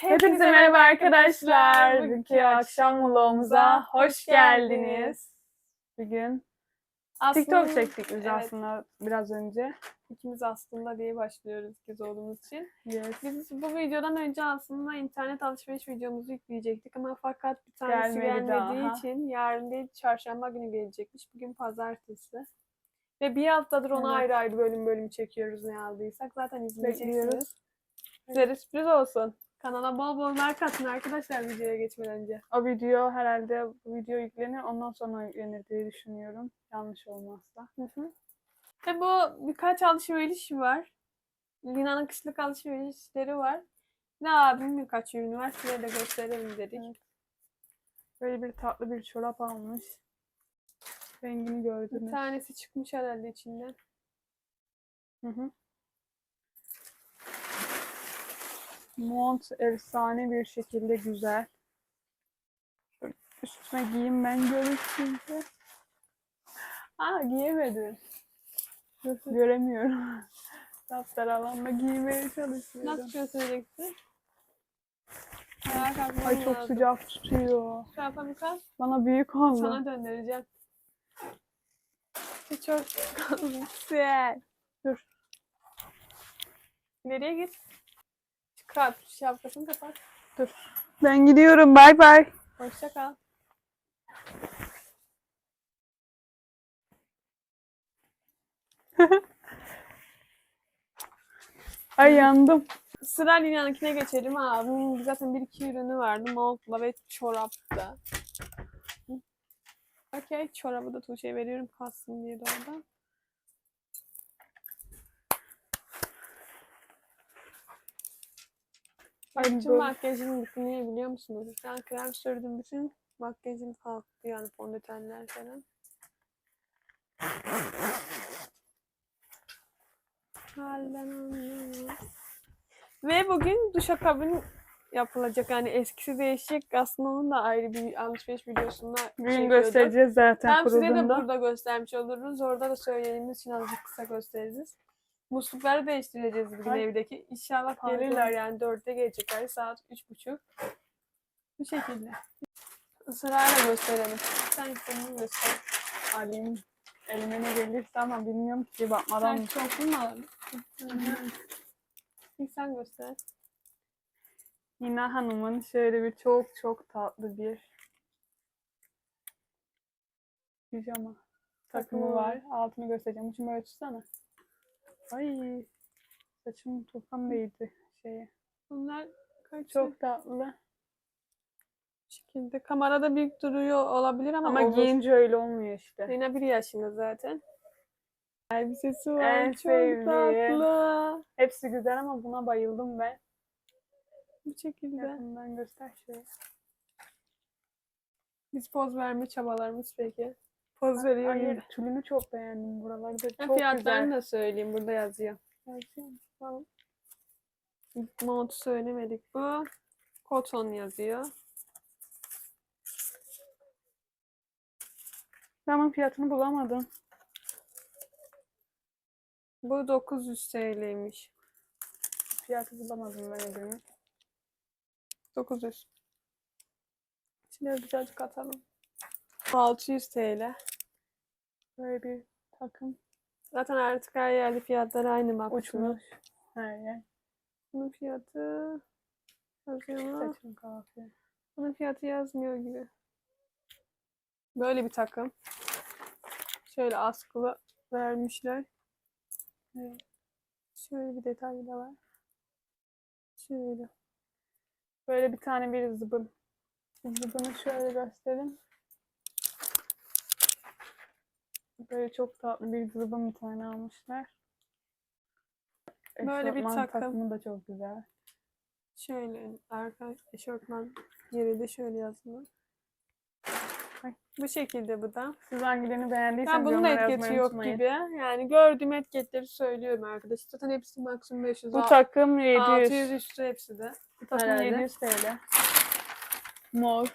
Hepinize merhaba arkadaşlar. Bugünkü akşam vlogumuza hoş geldiniz. Bugün TikTok çektik biz evet. aslında biraz önce. İkimiz aslında diye başlıyoruz ikiz olduğumuz için. Yes. Biz bu videodan önce aslında internet alışveriş videomuzu yükleyecektik ama fakat bir tanesi Gelmedi gelmediği daha. için yarın değil çarşamba günü gelecekmiş. Bugün pazartesi. Ve bir haftadır ona Evet. ayrı ayrı bölüm bölüm çekiyoruz ne aldıysak. Zaten izleyeceksiniz. Size sürpriz olsun. Kanala bol bol like atın arkadaşlar videoya geçmeden önce. O video herhalde bu video yüklenir ondan sonra yüklenir diye düşünüyorum. Yanlış olmazsa. Ve bu birkaç alışveriş var. Lina'nın kışlık alışverişleri var. Ne abim birkaç ürünü var. Size de gösterelim dedik. Evet. Böyle bir tatlı bir çorap almış. Rengini Bir gördünüz. tanesi çıkmış herhalde içinden. Hı hı. Mont efsane bir şekilde güzel. Şöyle üstüne giyeyim ben görüntüsünde. Aa giyemedim. Göremiyorum. Daftar alanda giymeye çalışıyorum. Nasıl göstereceksin? Ayağa kalkmam Ay çok lazım. sıcak tutuyor. Tarafa bir kalk. Bana büyük oldu. Sana döndüreceğim. Çok güzel. Dur. Nereye git? Çıkar. Şapkasını kapat. Dur. Ben gidiyorum. Bay bay. Hoşça kal. Ay yandım. Sıra Lina'nınkine geçelim abi. Bunun zaten bir iki ürünü vardı. Montla ve çorapta. Okey. Çorabı da Tuğçe'ye veriyorum. Kalsın diye de. Ay, Bütün bitti. Niye biliyor musunuz? Ben krem sürdüm. Bütün makyajım kalktı. Yani fondötenler falan. Halden anlıyorum. Ve bugün duşakabin yapılacak. Yani eskisi değişecek. Aslında onun da ayrı bir alışveriş videosunda Bugün çekiyorduk. göstereceğiz zaten Hem size de kurulduğunda. burada göstermiş oluruz. Orada da söylediğimiz için azıcık kısa gösteririz. Muslukları değiştireceğiz bugün Ay. evdeki. İnşallah Pardon. gelirler yani dörtte gelecekler. Saat üç buçuk. Bu şekilde. Sırayla gösterelim. Sen kendini göster. Alayım. Elime ne gelirse ama bilmiyorum ki bakmadan. Sen çok mu alalım? Sen göster. Nina Hanım'ın şöyle bir çok çok tatlı bir pijama takımı Takımı var. Altını göstereceğim. Uçumu tutsana. Ay saçım topan değdi şeye. Bunlar kaç Çok tatlı. şekilde. Kamerada büyük duruyor olabilir ama, Ama olur. giyince öyle olmuyor işte. Lina bir yaşında zaten. Elbisesi var. En çok sevdiğim. tatlı. Hepsi güzel ama buna bayıldım ben. Bu şekilde. Yakından göster şöyle. Biz poz verme çabalarımız peki. Poz veriyor Hayır, tülünü çok beğendim. Buraları da Ha, çok Fiyatlarını güzel. da söyleyeyim. Burada yazıyor. Tamam. Mont söylemedik bu. Koton yazıyor. Ben fiyatını bulamadım. Bu 900 TL'ymiş. Fiyatı bulamadım ben ödümü. 900. Şimdi birazcık atalım. 600 TL. Böyle bir takım Zaten artık her yerde fiyatlar aynı bak. uçmuş. Her yer. Bunun fiyatı? Saçım kahve. Bunun fiyatı yazmıyor gibi. Böyle bir takım. Şöyle askılı vermişler. Evet. Şöyle bir detayı da var. Şöyle. Böyle bir tane bir zıbın. Zıbını şöyle göstereyim. Böyle çok tatlı bir zıbın bir tane almışlar. Böyle bir takım. takımı da çok güzel. Şöyle arka eşortman yeri de şöyle yazılı. Ay. Bu şekilde bu da. Siz hangilerini beğendiyseniz Ben bunun yorumlara etiketi yazmayı yok unutmayın. gibi. Yani gördüğüm etiketleri söylüyorum arkadaşlar. Zaten hepsi maksimum 500. Bu takım 700. 600 üstü hepsi de. Bu takım herhalde. 700 TL. Mor.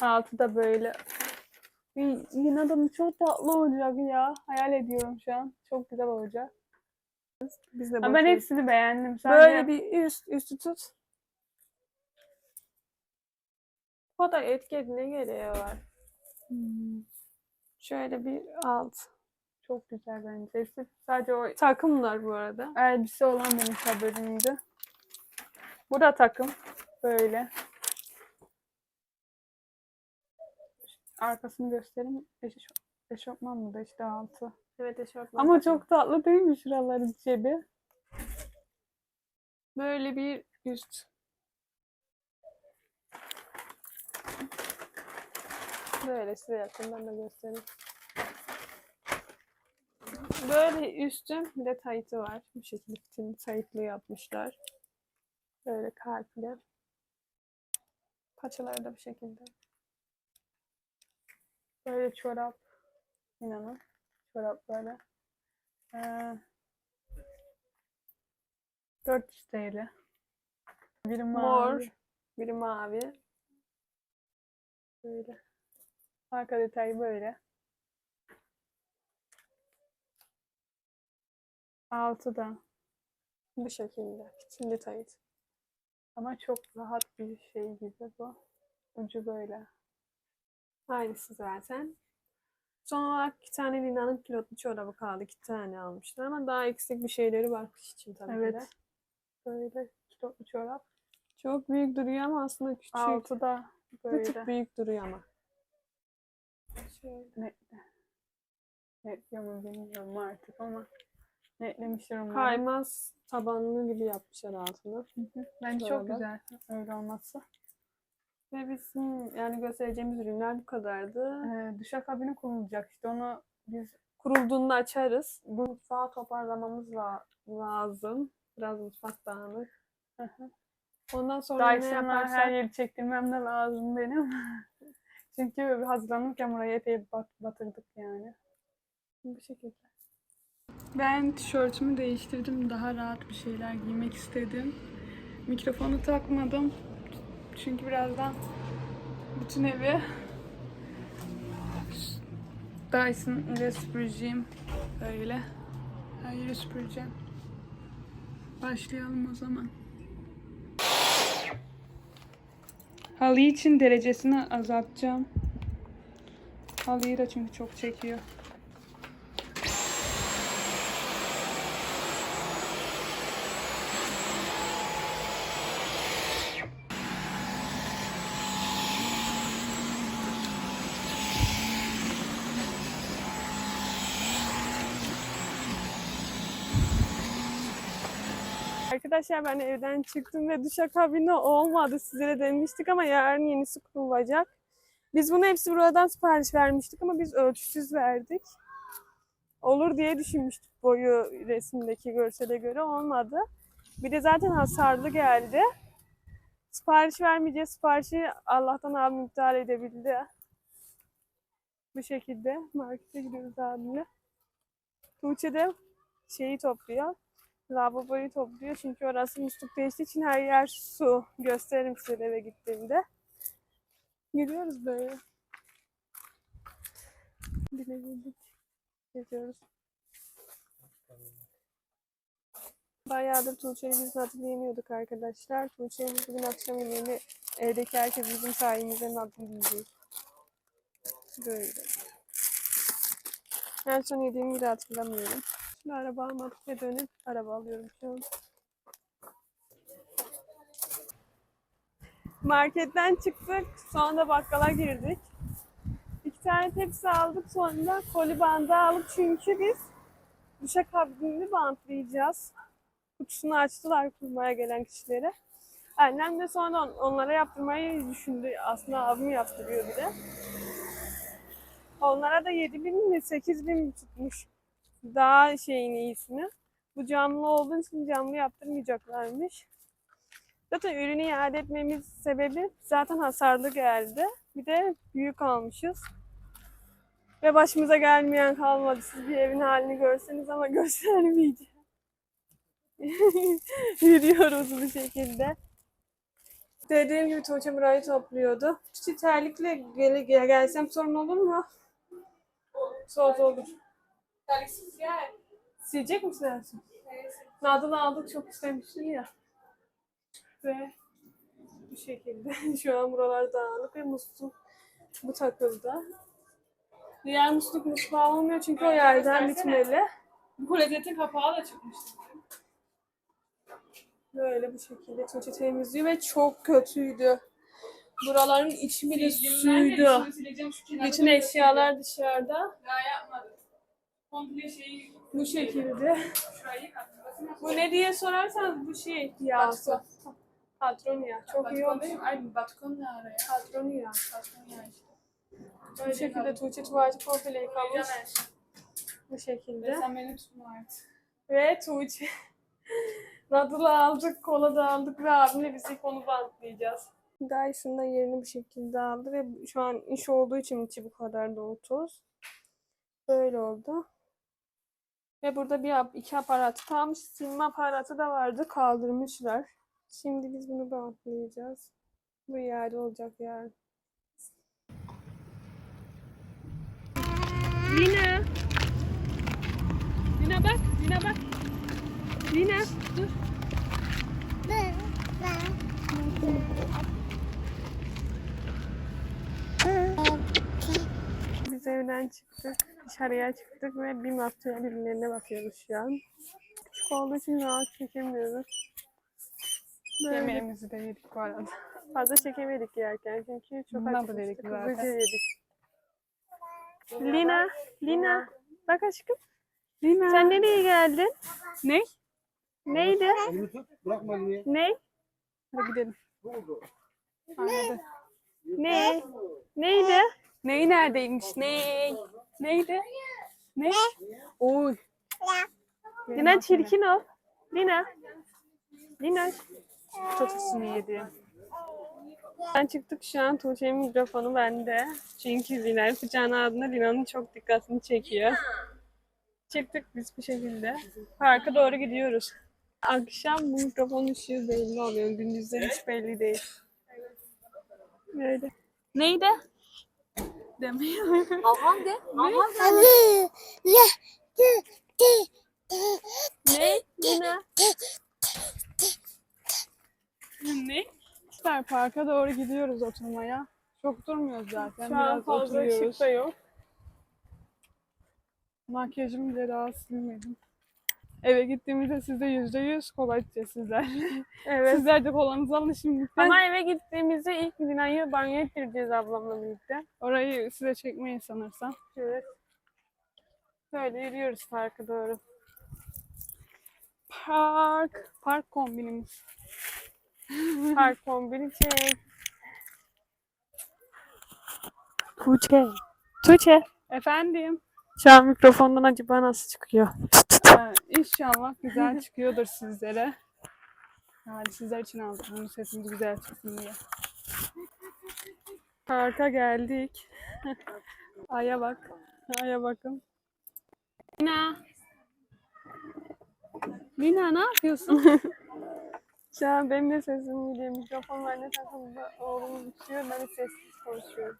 Altı da böyle. Bir- Yine adamı çok tatlı olacak ya. Hayal ediyorum şu an. Çok güzel olacak. Biz de Ama ben bakıyoruz. hepsini beğendim. Sadece Böyle bir üst üstü tut. Bu kadar etki ne gereği var? Hmm, Şöyle bir alt. çok güzel bence. Hepsi sadece o Takımlar bu arada. elbise olan benim favorimdi. Bu da takım. Böyle. Arkasını göstereyim. Eş eşofman mı da işte altı. Evet eşofman. Ama çok tatlı değil mi şuraların cebi? Böyle bir üst. Böyle size yakından da göstereyim. Böyle üstüm bir de taytı var. Bu şekilde taytlı yapmışlar. Böyle kalpli. Paçaları da bu şekilde. Böyle çorap. İnanın. Çorap böyle. Ee, 400 TL. Biri mavi. Mor. Biri mavi. Böyle. Arka detayı böyle. Altı da. Bu şekilde. Şimdi tayt. Ama çok rahat bir şey gibi bu. Ucu böyle. Aynısı zaten. Son olarak iki tane Lina'nın pilotlu çorabı kaldı. İki tane almışlar ama daha eksik bir şeyleri var kış için tabii ki de. Evet. Böyle kilotlu çorap. Çok büyük duruyor ama aslında küçük. Altı da Bir böyle. tık büyük duruyor ama. Şöyle. Net. Netliyor mu bilmiyorum artık ama netlemişler umarım. Kaymaz tabanlı gibi yapmışlar altını. Hı hı. Bence çok güzel öyle olması. Ve bizim yani göstereceğimiz ürünler bu kadardı. Ee, duşakabini kurulacak işte onu biz Kurulduğunda açarız. Bu mutfağı toparlamamız la- lazım. Biraz mutfak dağınık. Ondan sonra ne yaparsak her yeri çektirmem de lazım benim. Çünkü hazırlanırken burayı epey bat- batırdık yani. bu şekilde. Ben tişörtümü değiştirdim. Daha rahat bir şeyler giymek istedim. Mikrofonu takmadım. Çünkü birazdan bütün evi Dyson ile süpüreceğim. Böyle. Her yeri süpüreceğim. Başlayalım o zaman. Halı için derecesini azaltacağım. Halıyı da çünkü çok çekiyor. Arkadaşlar ben evden çıktım ve duşakabini olmadı. Sizlere demiştik ama yarın yenisi kurulacak. Biz bunu hepsi buradan sipariş vermiştik ama biz ölçüsüz verdik. Olur diye düşünmüştük boyu resimdeki görsele göre olmadı. Bir de zaten hasarlı geldi. Sipariş vermeyeceğiz. Siparişi Allah'tan abim iptal edebildi. Bu şekilde markete gidiyoruz abimle. Tuğçe de şeyi topluyor lavaboyu topluyor çünkü orası musluk değiştiği için her yer su. Gösteririm size eve gittiğimde. Yürüyoruz böyle. Bilebildik. Geziyoruz. Bayağıdır Tuğçe'yi biz hatırlayamıyorduk arkadaşlar. Tuğçe'yi biz bugün akşam yemeğini evdeki herkes bizim sayemizde hatırlayacak. Böyle. En son yediğimi bile hatırlamıyorum. Şimdi araba almadık ve dönüp araba alıyorum şu an. Marketten çıktık. Sonra bakkala girdik. İki tane tepsi aldık. Sonra koli bandı aldık. Çünkü biz duşakabini bantlayacağız. Kutusunu açtılar kurmaya gelen kişilere. Annem de sonra on- onlara yaptırmayı düşündü. Aslında abim yaptırıyor bir de. Onlara da 7 bin mi 8 bin tutmuş daha şeyin iyisini. Bu camlı olduğu için camlı yaptırmayacaklarmış. Zaten ürünü iade etmemiz sebebi zaten hasarlı geldi. Bir de büyük almışız. Ve başımıza gelmeyen kalmadı. Siz bir evin halini görseniz ama göstermeyeceğim. Yürüyoruz bu şekilde. Dediğim gibi Tuğçe burayı topluyordu. Tuğçe terlikle gel- gelsem sorun olur mu? Soğuk olur. Terliksiz gel. Silecek misin Ersin? Nadal aldık çok istemiştim ya. Ve bu şekilde. Şu an buralar dağınık ve musluk bu takıldı. Diğer musluk mutfağı olmuyor çünkü o yerden bitmeli. Bu klozetin kapağı da çıkmıştı. Böyle bu şekilde Tuğçe temizliyor ve çok kötüydü. Buraların içi bile suydu. Bütün eşyalar dışarıda. Daha yapmadım. Komple şeyi Bu şekilde. Bu ne diye sorarsanız bu şey yağsı. Patron yağı. Çok iyi olmuş. Ay Batkon ne ara ya? Patron yağı. Batkon ya işte. Bu şekilde Tuğçe tuvaleti komple yıkamış. Bu şekilde. Sen beni tutma artık. Ve Tuğçe. Nadıl'ı aldık, kola da aldık ve abimle biz ilk onu bantlayacağız. Dyson da yerini bu şekilde aldı ve şu an iş olduğu için içi bu kadar dolu toz. Böyle oldu. Ve burada bir iki aparatı kalmış. Silme aparatı da vardı. Kaldırmışlar. Şimdi biz bunu bantlayacağız. Bu yerde olacak yani. Lina. Lina bak. Lina bak. Lina dur. Biz evden çıktık. Dışarıya çıktık ve bir hafta birbirlerine bakıyoruz şu an. Küçük olduğu için rahat çekemiyoruz. Böyle Yemeğimizi de yedik bu arada. fazla çekemedik yerken çünkü çok Bundan da dedik zaten. Hızlıca yedik. Lina, Lina. Bak aşkım. Lina. Sen nereye geldin? Ne? Neydi? Elini tut, bırakma elini. Ne? Hadi gidelim. Ne oldu? Ne? Neydi? Ney neredeymiş? Ney? Neydi? Ne? Oy. Lina çirkin ol. Lina. Lina. Çatısını yedi. Ben çıktık şu an Tuğçe'nin mikrofonu bende. Çünkü Lina kucağına aldığında Lina'nın çok dikkatini çekiyor. Çıktık biz bu şekilde. Parka doğru gidiyoruz. Akşam bu mikrofonun ışığı belli oluyor. Gündüzden hiç belli değil. Böyle. Neydi? Demiyorum. Ne? Lina. ne? Süper parka doğru gidiyoruz oturmaya. Çok durmuyoruz zaten. Şu an Biraz fazla oturuyoruz. ışık da yok. Makyajımı bile daha silmedim. Eve gittiğimizde size yüzde yüz kola içeceğiz sizler. Evet. Sizler de kolanızı alın şimdilikten. Ama eve gittiğimizde ilk Lina'yı banyo ettireceğiz ablamla birlikte. Orayı size çekmeyin sanırsam. Evet. Böyle yürüyoruz parka doğru. Park. Park kombinimiz. Park kombini çek. Tuğçe. Tuğçe. Efendim. Şu an mikrofondan acaba nasıl çıkıyor? Ee, İnşallah güzel çıkıyordur sizlere. Yani sizler için aldım. Bunun sesimiz güzel çıksın diye. Parka geldik. Aya bak. Aya bakın. Lina. Lina ne yapıyorsun? Şu an benim de sesim geliyor. Mikrofon bende takıldı. Oğlum uçuyor. Ben de sessiz konuşuyorum.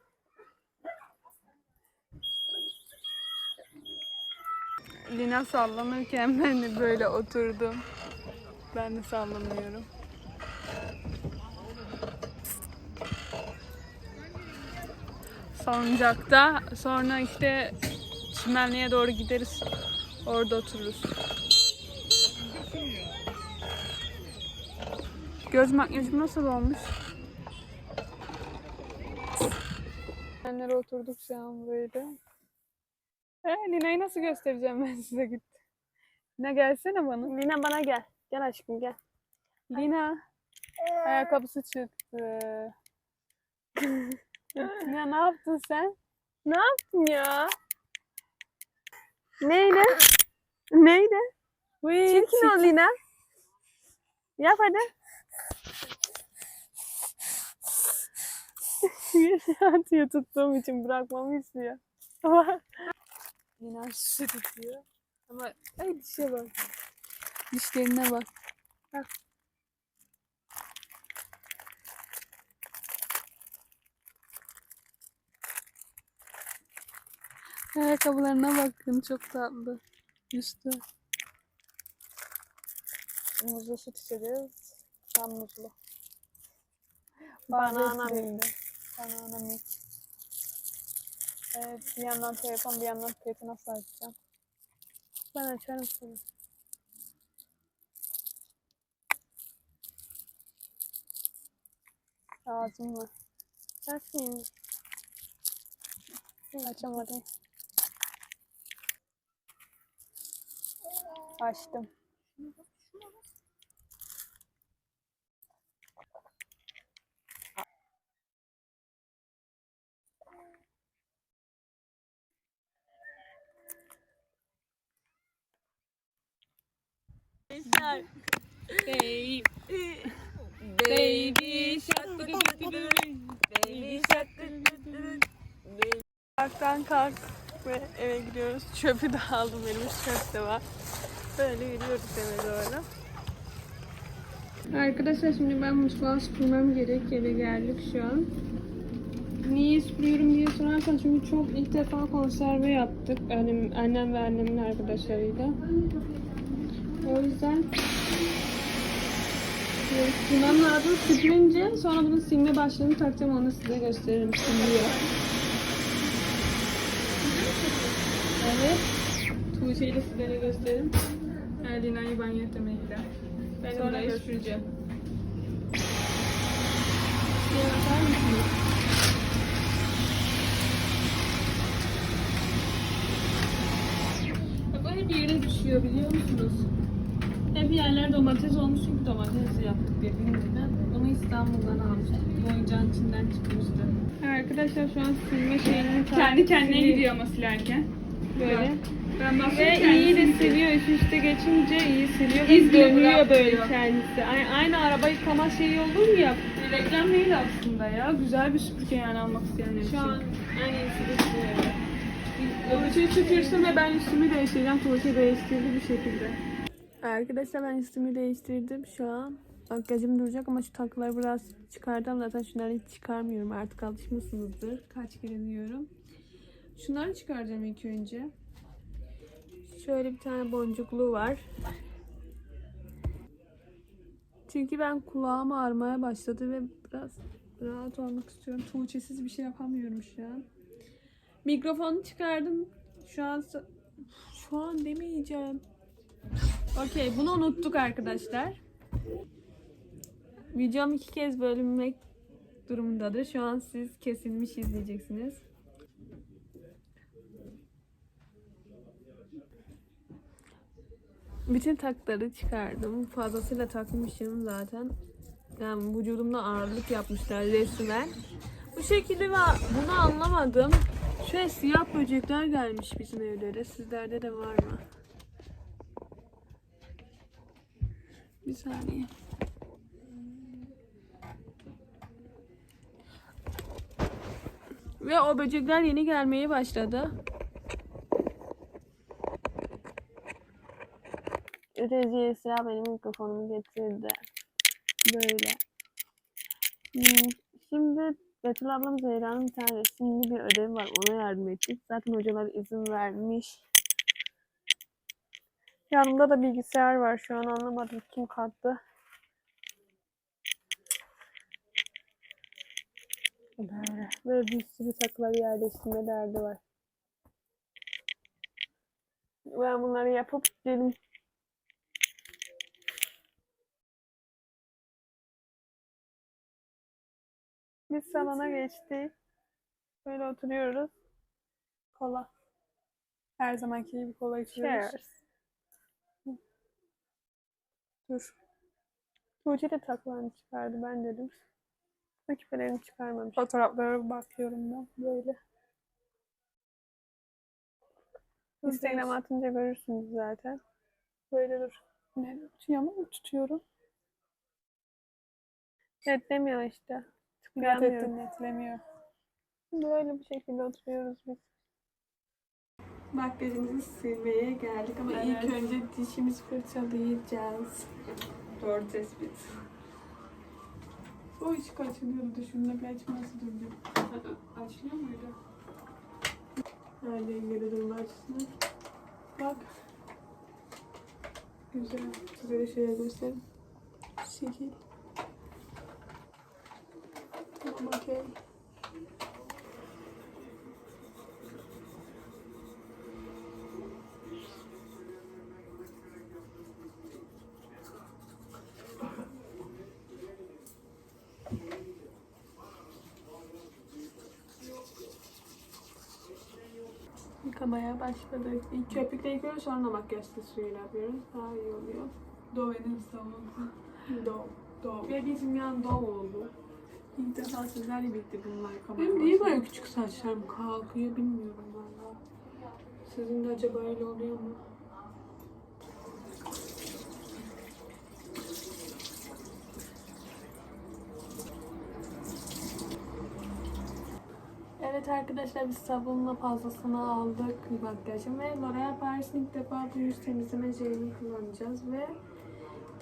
Lina sallanırken ben de böyle oturdum. Ben de sallanıyorum. Salıncakta sonra işte çimenliğe doğru gideriz. Orada otururuz. Göz makyajım nasıl olmuş? Annelere oturduk şu an böyle. Ee, Lina'yı nasıl göstereceğim ben size git. Lina gelsene bana. Lina bana gel. Gel aşkım gel. Lina. Ayakkabısı çıktı. Lina ne yaptın sen? Ne yaptın ya? Neydi? Neydi? Uy, Çirkin ol Lina. Yap hadi. Atıyor tuttuğum için bırakmamı istiyor. Ama Lina süt tutuyor. Ama ay dişe bak. Dişlerine bak. Bak. Ayakkabılarına bakın çok tatlı. Üstü. muzlu süt içeceğiz. Tam muzlu. Banana milk. Banana milk. Evet, bir yandan telefon, bir yandan peti nasıl açacağım? Ben açarım sana. Ağzım var. Açmayayım. Açamadım. Açtım. Baby, baby shark, baby shark, Parktan kalk ve eve gidiyoruz. Çöpü de aldım benim çöp de var. Böyle yürüyoruz eve doğru. Arkadaşlar şimdi ben mutfağı süpürmem gerek. Eve geldik şu an. Niye süpürüyorum diye sorarsan çünkü çok ilk defa konserve yaptık. Annem, annem ve annemin arkadaşlarıyla. O yüzden süpürmem lazım. Süpürünce sonra bunun silme başlığını takacağım. Onu size gösteririm. Siliyor. Evet. Tuğçe'yi de sizlere göstereyim. Erdina'yı banyo etmeye gider. Ben Sonra orayı? Bak o hep yere düşüyor biliyor musunuz? Hep yerler domates olmuş çünkü domates yaptık dediğimizden. Onu İstanbul'dan almıştık. Bu oyuncağın içinden çıkmıştı. Arkadaşlar şu an silme şeyini Kendi kendine gidiyor ama silerken. Böyle. Ben Ve iyi de siliyor. Üst üste geçince iyi siliyor. İz dönüyor böyle kendisi. Aynı, aynı araba yıkama şeyi olur ya. Reklam değil aslında ya. Güzel bir süpürge yani almak isteyenler için. Şu an en iyisi de siliyor. Tuğçe çıkırsın ve ben üstümü değiştireceğim. Tuğçe değiştirdi bir şekilde. Arkadaşlar ben üstümü değiştirdim şu an. Makyajım duracak ama şu takıları biraz çıkardım. Zaten şunları hiç çıkarmıyorum. Artık alışmışsınızdır. Kaç kere diyorum. Şunları çıkaracağım ilk önce. Şöyle bir tane boncuklu var. Çünkü ben kulağım ağrımaya başladı ve biraz rahat olmak istiyorum. Tuğçesiz bir şey yapamıyorum şu an. Mikrofonu çıkardım. Şu an şu an demeyeceğim. Okey bunu unuttuk arkadaşlar. Videom iki kez bölünmek durumundadır. Şu an siz kesilmiş izleyeceksiniz. Bütün takları çıkardım. Fazlasıyla takmışım zaten. Yani vücudumda ağırlık yapmışlar resmen. Bu şekilde ve bunu anlamadım. Şöyle siyah böcekler gelmiş bizim evlere. Sizlerde de var mı? Bir saniye. Ve o böcekler yeni gelmeye başladı. Öteci Esra benim mikrofonumu getirdi. Böyle. Hmm, Şimdi Betül ablam Zehra'nın bir tane resimli bir ödevi var. Ona yardım ettik. Zaten hocalar izin vermiş. Yanımda da bilgisayar var. Şu an anlamadım kim kattı. Böyle. Böyle bir sürü takıları yerleştirme derdi var. Ben bunları yapıp gidelim. Biz salona geçtik. Böyle oturuyoruz. Kola. Her zamanki gibi kola içiyoruz. Cheers. Dur. Tuğçe de taklarını çıkardı ben dedim. Ama küpelerini çıkarmamış. Fotoğraflara bakıyorum ben böyle. Instagram atınca görürsünüz zaten. Böyle dur. Ne tutuyor mu tutuyorum? Netlemiyor işte. Tıklayamıyorum. ettim netlemiyor. Böyle bir şekilde oturuyoruz biz. Makyajımızı silmeye geldik ama ilk Evet. önce dişimizi fırçalayacağız. Doğru tespit. O hiç kaçınıyordu. Düşünme bir açması durdu. Açılıyor muydu? Öyle ilgili durma açısından. Bak. Güzel. Size de şöyle göstereyim. Şekil. Okey. Yıkamaya başladık. İlk köpükle yıkıyoruz sonra makyaj suyuyla yapıyoruz. Daha iyi oluyor. Dove'nin savunma. Dov. Dov. Ve bizim yan dov oldu. İlk defa sizlerle birlikte bununla yıkamaya Benim niye böyle küçük saçlarım kalkıyor bilmiyorum valla. Sizin de acaba öyle oluyor mu? Evet arkadaşlar biz sabunla fazlasını aldık makyajın ve L'Oreal Paris'in ilk defa bu yüz temizleme jelini kullanacağız ve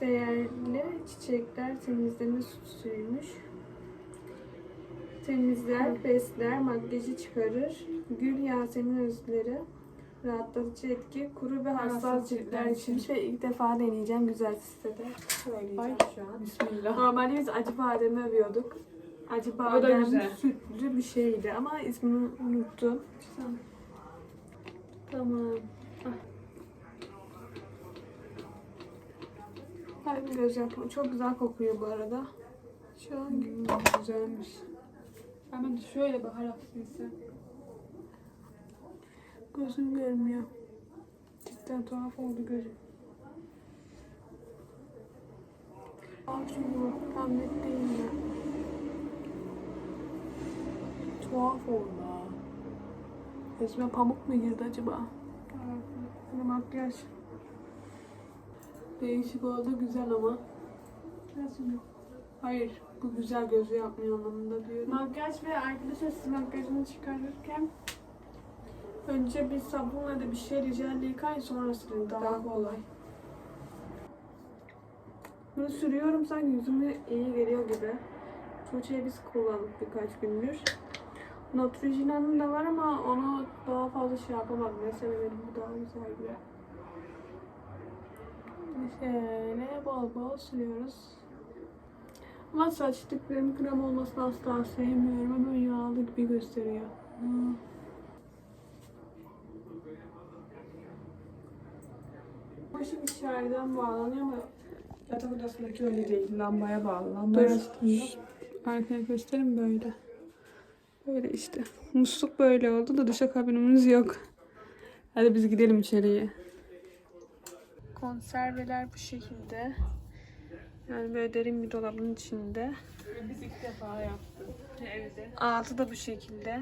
değerli çiçekler temizleme suyuymuş. Temizler, besler, makyajı çıkarır. Gül Yasemin özleri, rahatlatıcı etki, kuru ve hassas ciltler için. Ve ilk defa deneyeceğim güzel sitede. Söyleyeceğim Ay. şu an. Bismillah. Normalde biz acı bademi övüyorduk. Acı badem sütlü bir şeydi ama ismini unuttum. Tamam. Ah. Ben göz yapma. Çok güzel kokuyor bu arada. Şu an Hmm, güzelmiş. Hemen de şöyle bahar hafifliyse. gözüm görmüyor. Cidden tuhaf oldu gözüm. Bak şunu tam net değil mi? Tuhaf oldu ha. Gözüme pamuk mu girdi acaba? Hani makyaj. Değişik oldu güzel ama. Nasıl? Hayır, bu güzel gözü yapmıyor anlamında diyorum. Makyaj ve arkadaşlar siz makyajını çıkarırken önce bir sabunla da bir şey rica yıkayın sonra silin daha kolay. Bunu sürüyorum sanki yüzüme iyi geliyor gibi. Tuğçe'yi biz kullandık birkaç gündür. Neutrogena'nın da var ama onu daha fazla şey yapamadım. Ne sevemedim bu daha güzel gibi. Şöyle bol bol sürüyoruz. Ama saç diplerim krem olmasını asla sevmiyorum. Hemen yağlı gibi gösteriyor. Hmm. Bu şimdi içeriden bağlanıyor ama yatak odasındaki öyle değil. Lambaya bağlı. Dur. açtığımda arkaya göstereyim böyle. Böyle işte. Musluk böyle oldu da duşa kabinimiz yok. Hadi biz gidelim içeriye. Konserveler bu şekilde. Yani böyle derin bir dolabın içinde. Biz ilk defa yaptık evde. Altı da bu şekilde.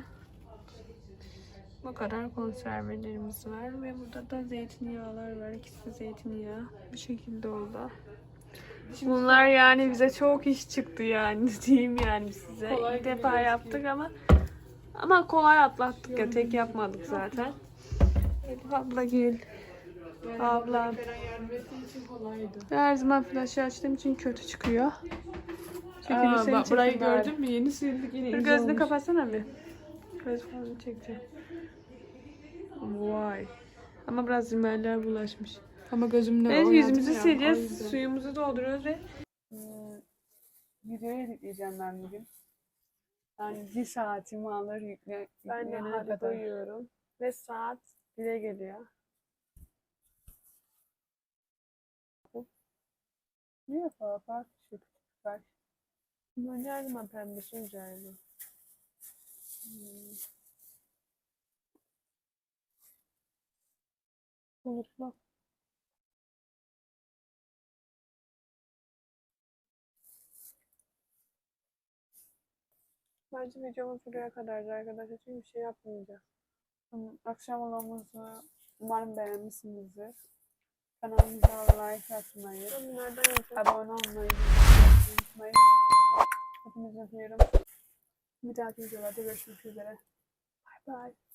Bu kadar konservelerimiz var ve burada da zeytinyağlar var. İkisi zeytinyağı. Bu şekilde oldu. Bunlar yani bize çok iş çıktı yani diyeyim yani size. Kolay İlk gibi defa yaptık ama ama kolay atlattık ya tek yapmadık zaten. Abla gel. Ablam. Her zaman flaşı açtığım için kötü çıkıyor. Aa, bak, burayı bari. gördün mü? Yeni sildik yine Dur gözünü olmuş. kapatsana bir. Göz falan çekeceğim. Vay. Ama biraz rimeller bulaşmış. Ama gözümde Evet yüzümüzü sileceğiz. Suyumuzu dolduruyoruz ve Videoyu editleyeceğim ben bugün. Yani bir saatimi alır yükle, ben de hadi kadar. uyuyorum. Ve saat 1'e geliyor. Falan farklı şey küçük var. Bu ne zaman pembesi üzerine? Hmm. Bulutlu. Bence videomuz buraya kadardı arkadaşlar. Çünkü bir şey yapmayacağız. Akşam olamazsa umarım beğenmişsinizdir. Kanalımıza like atmayı, abone olmayı unutmayın. Hepinizi öpüyorum. Bir dahaki videolarda görüşmek üzere. Bye bye.